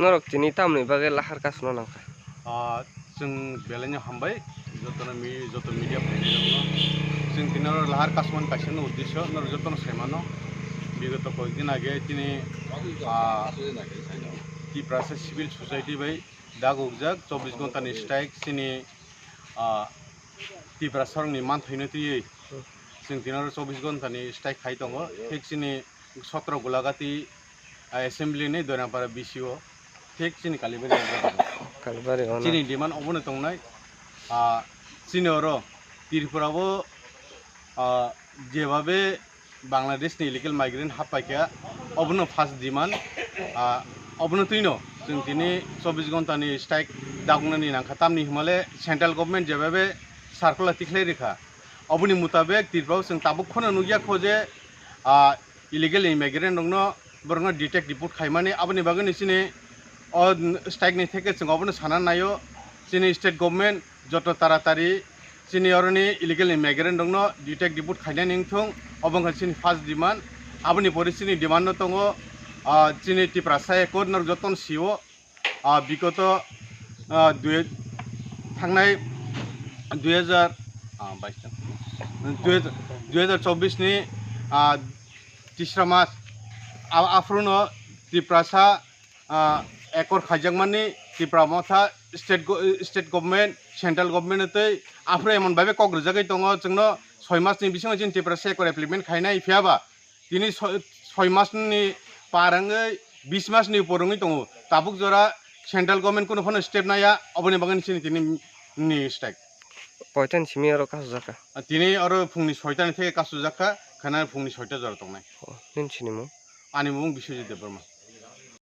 नरकथिनि तामनि बागै लाहार गासिनो नांखा जों बेलायनो हामबाय जतन मि जतन मिडिया जों दिनार लाहार कासमान कासिनो उद्देश्य नर जतन सैमानो বিগত কয়েকদিন আগে তিনি টি প্রাসে সিভিল সোসাইটি বাই দাগ উগজাক চব্বিশ ঘন্টানি স্ট্রাইক তিনি টি প্রাসরংনি মান থাইনতি सिंह तीन चौबीस घंटा स्ट्राइक खाई दंग ठीक सिनी सत्र गुलागाती एसेम्बली नहीं दरपारा बीसीओ ठीक सिनी कालीबारी कालीबारी सिनी डिमांड अबने तंगनाय सिनियर तिरपुराबो যেভাবে বাংলাদেশनि ইলিগেল মাইগ্রেন্ট হাফাইকা অবনো ফার্স্ট ডিমান্ড অবনো তৈন जों दिनै चब्बिस घन्टानि स्ट्राइक दागुंनायनि नांखा तामनि हिमालय सेन्ट्रेल गभर्नमेन्ट जेबाबे सार्कुलार थिख्लाय रेखा अबुनि मुताबिक तिरपाव जों ताबुखौनो नुगिया खोजे इलिगेल इमिग्रेन्ट दङ बरङ डिटेक्ट रिपोर्ट खाइमाने आबुनि बागै निसिनि स्ट्राइकनि थेके जों अबुनो साना नायो जोंनि स्टेट गभर्नमेन्ट जत तारातारि जोंनि अरनि इलिगेल इमिग्रेन्ट दङ डिटेक्ट रिपोर्ट खाइनाय निंथुं अबंखा जोंनि फार्स्ट डिमान्ड आबुनि परिस्थितिनि डिमान्ड दङ जोंनि टिप्रासाय कर्नर जतन सिअ বিগত দুই থাকনায় দুই হাজার বাইশ नि तिस्रा मास आफ्रुनो त्रिप्रासा एकर खाइजाकमानि Tipra Motha state state government central गभर्नमेन्टै आफ्रो एमन भावे कग्रोजाकै दङ जोंनो सय मासनि बिसिङाव जों त्रिप्रासा एकर एप्लिमेन्ट खायना इफियाबा दिनै सय मासनि पाराङै बिस मासनि उपरङै दङ ताबुक जरा सेन्ट्रेल गभर्नमेन्ट कुनु फन स्टेप नाया अबनि बागानसिनि दिनै नि स्टेक পঁয়তান চিমি আৰু কাঁচ জাকা তিনি আৰু ফুংনি ছয়তানি থাকে কাঁচু জাকা খানা ফুংনি ছয়টা জ্বৰ তোমাক অঁ তিনি চিনেমা